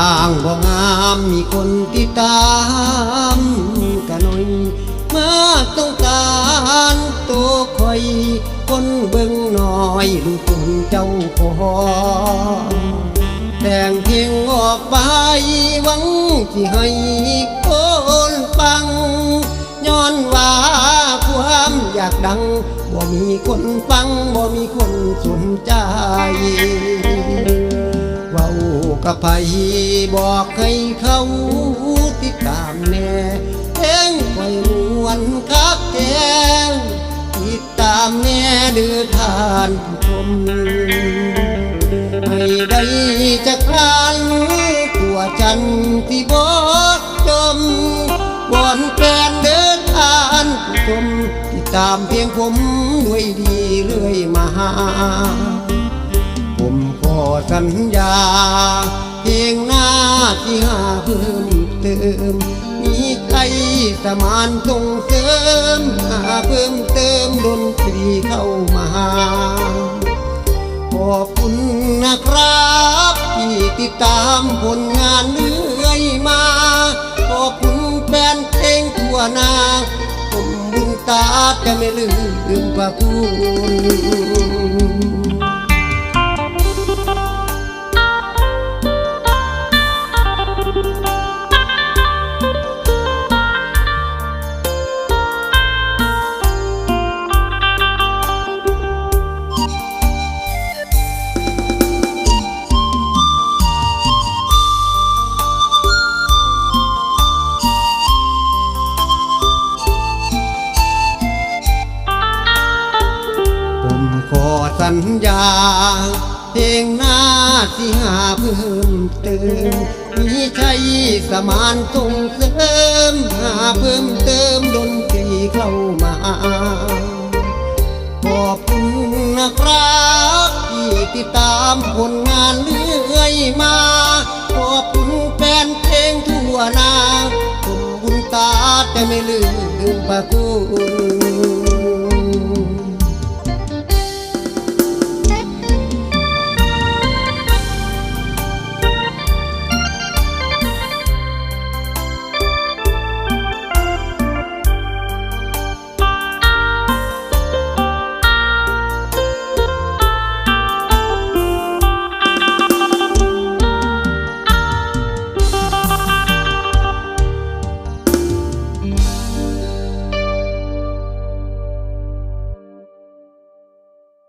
างบ่งามมีคนติดตามกันหน่อยมากต้องการตัวคอยคนเบิ่งหน่อยรู้ตุนเจ้าของแต่งเพลงออกไปหวังที่ให้คนฟังย้อนว่าความอยากดังบ่มีคนฟังบ่มีคนสนใจ กับไผบอกให้เขาติดตามแน่เพลงไว้มวนคักแกงติดตามแน่เดือทานผู้ชมให้ได้จะคลานตัวฉันที่บดจมวอนแกนเดินทานผู้ชมติดตามเพียงผมด้วยดีเรื่อยมาผมขอสัญญา ที่หาเพิ่มเติม มีใจสมานส่งเสริมหาเพิ่มเติมดนตรีเข้ามาขอบคุณนะครับ ที่ติดตามผลงานเรื่อยมาขอบคุณแฟนเพลงทั่วน้าผมบุญตาจะไม่ลืมพระคุณ ขอสัญญา เพลงหน้าที่หาเพิ่มเติมมีใช่สมานส่งเสริมหาเพิ่มเติมดนตรีเข้ามา ขอบคุณนะครับที่ติดตามผลงานเรื่อยมา ขอบคุณแฟนเพลงทั่วน้าผมบุญตาแต่ไม่ลืมพระคุณ